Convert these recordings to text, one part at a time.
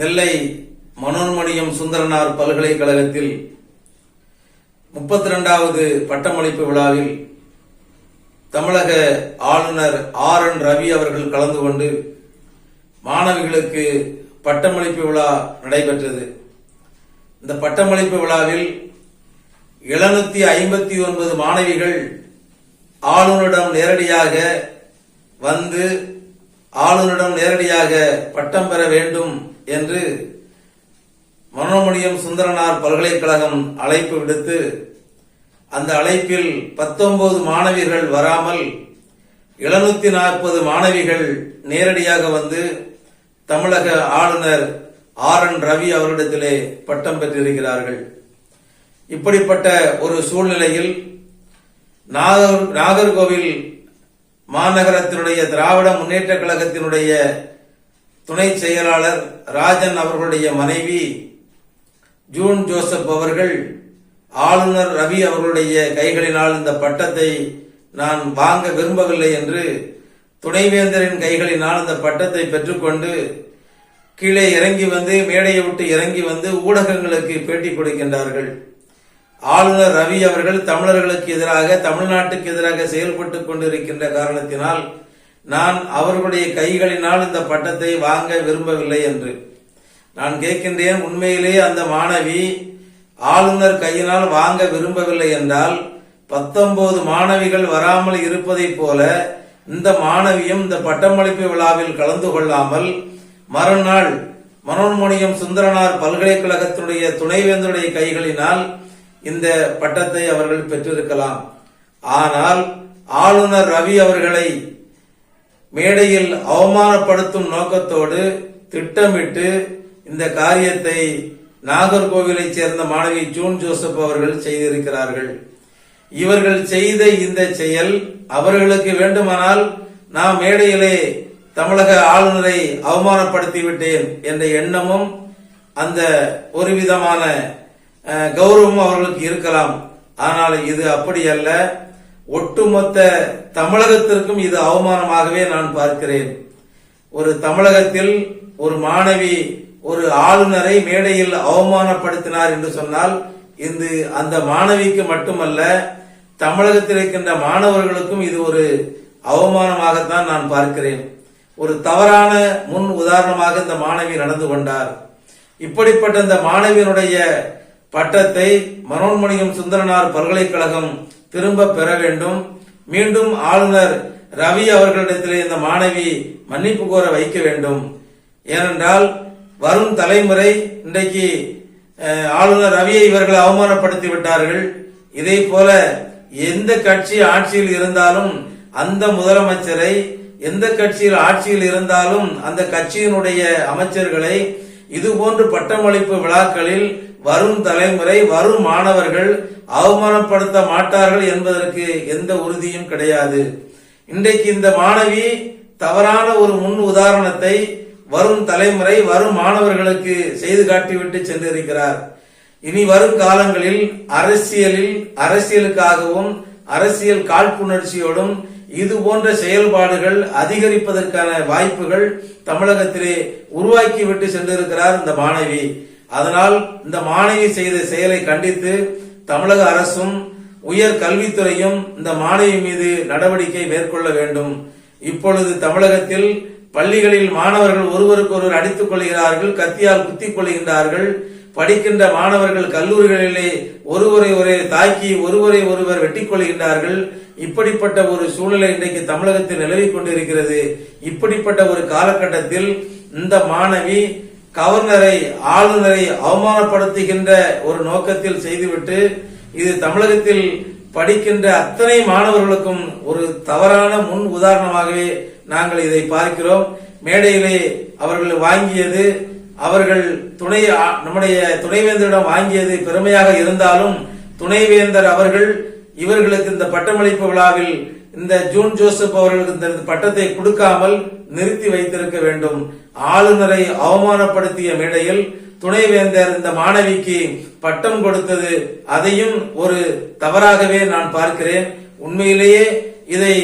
நெல்லை மனோன்மணியம் சுந்தரனார் பல்கலைக்கழகத்தில் முப்பத்தி ரெண்டாவது பட்டமளிப்பு விழாவில் தமிழக ஆளுநர் ஆர் என் ரவி அவர்கள் கலந்து கொண்டு மாணவிகளுக்கு பட்டமளிப்பு விழா நடைபெற்றது. இந்த பட்டமளிப்பு விழாவில் எழுநூத்தி ஐம்பத்தி ஒன்பது மாணவிகள் ஆளுநரிடம் நேரடியாக வந்து ஆளுநரிடம் நேரடியாக பட்டம் பெற வேண்டும் என்று மனோமணியம் சுந்தரனார் பல்கலைக்கழகம் அழைப்பு விடுத்து அந்த அழைப்பில் பத்தொன்பது மாணவிகள் வராமல் எழுநூத்தி நாற்பது மாணவிகள் நேரடியாக வந்து தமிழக ஆளுநர் ஆர் என் ரவி அவரிடத்திலே பட்டம் பெற்றிருக்கிறார்கள். இப்படிப்பட்ட ஒரு சூழ்நிலையில் நாகர் நாகர்கோவில் மாநகரத்தினுடைய திராவிட முன்னேற்ற கழகத்தினுடைய துணை செயலாளர் ராஜன் அவர்களுடைய மனைவி ஜூன் ஜோசப் அவர்கள் ஆளுநர் ரவி அவர்களுடைய கைகளினால் இந்த பட்டத்தை நான் வாங்க விரும்பவில்லை என்று துணைவேந்தரின் கைகளினால் அந்த பட்டத்தை பெற்றுக்கொண்டு கீழே இறங்கி வந்து மேடையை விட்டு இறங்கி வந்து ஊடகங்களுக்கு பேட்டி கொடுக்கின்றார்கள். ஆளுநர் ரவி அவர்கள் தமிழர்களுக்கு எதிராக தமிழ்நாட்டுக்கு எதிராக செயல்பட்டுக் கொண்டிருக்கின்ற காரணத்தினால் நான் அவர்களுடைய கைகளினால் இந்த பட்டத்தை வாங்க விரும்பவில்லை என்று. நான் கேட்கின்றேன் உண்மையிலே அந்த மாணவி ஆளுநர் கையினால் வாங்க விரும்பவில்லை என்றால் பத்தொன்பது மாணவிகள் வராமல் இருப்பதைப் போல இந்த மாணவியும் இந்த பட்டமளிப்பு விழாவில் கலந்து கொள்ளாமல் மறுநாள் மனோன்மணியம் சுந்தரனார் பல்கலைக்கழகத்தினுடைய துணைவேந்தருடைய கைகளினால் இந்த பட்டத்தை அவர்கள் பெற்றிருக்கலாம். ஆனால் ஆளுநர் ரவி அவர்களை மேடையில் அவமானப்படுத்தும் நோக்கத்தோடு திட்டமிட்டு இந்த காரியத்தை நாகர்கோவிலைச் சேர்ந்த மாணவி ஜூன் ஜோசப் அவர்கள் செய்திருக்கிறார்கள். இவர்கள் செய்த இந்த செயல் அவர்களுக்கு வேண்டுமானால் நான் மேடையிலே தமிழக ஆளுநரை அவமானப்படுத்திவிட்டேன் என்ற எண்ணமும் அந்த ஒரு விதமான கௌரவமும் அவர்களுக்கு இருக்கலாம். ஆனால் இது அப்படி அல்ல. ஒட்டுமொத்த தமிழகத்திற்கும் இது அவமானமாகவே நான் பார்க்கிறேன். ஒரு தமிழகத்தில் ஒரு மாணவி ஒரு ஆளுநரை மேடையில் அவமானப்படுத்தினார் என்று சொன்னால் இது அந்த மாணவிக்கு மட்டுமல்ல தமிழகத்தில் இருக்கின்ற மாணவர்களுக்கும் இது ஒரு அவமானமாகத்தான் நான் பார்க்கிறேன். ஒரு தவறான முன் உதாரணமாக இந்த மாணவி நடந்து கொண்டார். இப்படிப்பட்ட இந்த மாணவியினுடைய பட்டத்தை மனோன்மணியம் சுந்தரனார் பல்கலைக்கழகம் திரும்ப பெற வேண்டும். மீண்டும் ஆளுநர் ரவி அவர்களிடத்திலே இந்த மாணவி மன்னிப்பு கோர வைக்க வேண்டும். ஏனென்றால் வரும் தலைமுறை இன்றைக்கு ஆளுநர் ரவியை இவர்கள் அவமானப்படுத்தி விட்டார்கள். இதே போல எந்த கட்சி ஆட்சியில் இருந்தாலும் அந்த முதலமைச்சரை எந்த கட்சியில் ஆட்சியில் இருந்தாலும் அந்த கட்சியினுடைய அமைச்சர்களை இதுபோன்று பட்டமளிப்பு விழாக்களில் வரும் தலைமுறை வரும் மாணவர்கள் அவமானப்படுத்த மாட்டார்கள் என்பதற்கு எந்த உறுதியும் கிடையாது. இன்றைக்கு இந்த மாணவி தவறான ஒரு முன் உதாரணத்தை வரும் தலைமுறை வரும் மாணவர்களுக்கு செய்து காட்டிவிட்டு சென்றிருக்கிறார். இனி வரும் காலங்களில் அரசியலில் அரசியலுக்காகவும் அரசியல் காழ்ப்புணர்ச்சியோடும் இது போன்ற செயல்பாடுகள் அதிகரிப்பதற்கான வாய்ப்புகள் தமிழகத்திலே உருவாக்கிவிட்டு சென்றிருக்கிறார் இந்த மாணவி. அதனால் இந்த மாணவி செய்த செயலை கண்டித்து தமிழக அரசும் உயர் கல்வித்துறையும் இந்த மாணவி மீது நடவடிக்கை மேற்கொள்ள வேண்டும். இப்பொழுது தமிழகத்தில் பள்ளிகளில் மாணவர்கள் ஒருவருக்கொருவர் அடித்துக் கொள்கிறார்கள் கத்தியால் குத்திக் கொள்கின்றார்கள். படிக்கின்ற மாணவர்கள் கல்லூரிகளிலே ஒருவரை ஒரே தாக்கி ஒருவரை ஒருவர் வெட்டிக் கொள்கின்றார்கள். இப்படிப்பட்ட ஒரு சூழ்நிலை இன்றைக்கு தமிழகத்தில் நிலவிக் கொண்டிருக்கிறது. இப்படிப்பட்ட ஒரு காலகட்டத்தில் இந்த மாணவி கவர்னரை ஆளுநரை அவமானப்படுத்துகின்ற ஒரு நோக்கத்தில் செய்துவிட்டு இது தமிழகத்தில் படிக்கின்ற அத்தனை மாணவர்களுக்கும் ஒரு தவறான முன் உதாரணமாகவே நாங்கள் இதை பார்க்கிறோம். மேடையிலே அவர்கள் வாங்கியது அவர்கள் துணை நம்முடைய துணைவேந்தரிடம் வாங்கியது பெருமையாக இருந்தாலும் துணைவேந்தர் அவர்கள் இவர்களுக்கு இந்த பட்டமளிப்பு விழாவில் இந்த ஜூன் ஜோசப் அவர்களுக்கு இந்த பட்டத்தை கொடுக்காமல் நிறுத்தி வைத்திருக்க வேண்டும். ஆளுநரை அவமானப்படுத்திய மேடையில் துணைவேந்தர் இந்த மாணவிக்கு பட்டம் கொடுத்தது. அதையும் ஒரு தவறாகவே நான் பார்க்கிறேன். உண்மையிலேயே இதை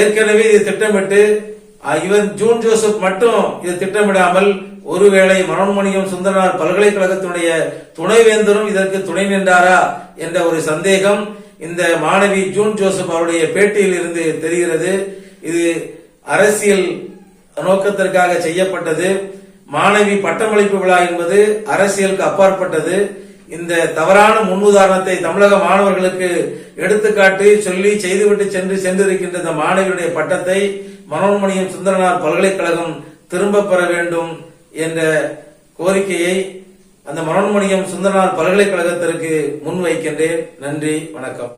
ஏற்கனவே இது திட்டமிட்டு இவன் இவர் ஜூன் ஜோசப் மட்டும் இது திட்டமிடாமல் ஒருவேளை மனோன்மணியம் சுந்தரனார் பல்கலைக்கழகத்தினுடைய துணைவேந்தரும் இதற்கு துணை நின்றாரா என்ற ஒரு சந்தேகம் இந்த மாணவி ஜூன் ஜோசப் அவருடைய பேட்டியில் இருந்து தெரிகிறது. இது அரசியல் நோக்கத்திற்காக செய்யப்பட்டது. மாணவி பட்டமளிப்பு விழா என்பது அரசியலுக்கு அப்பாற்பட்டது. இந்த தவறான முன்னுதாரணத்தை தமிழக மாணவர்களுக்கு எடுத்துக்காட்டி சொல்லி செய்துவிட்டு சென்று சென்றிருக்கின்ற இந்த மாணவியுடைய பட்டத்தை மனோன்மணியம் சுந்தரனார் பல்கலைக்கழகம் திரும்ப பெற வேண்டும் என்ற கோரிக்கையை அந்த மனோன்மணியம் சுந்தரனார் பல்கலைக்கழகத்திற்கு முன்வைக்கின்றேன். நன்றி வணக்கம்.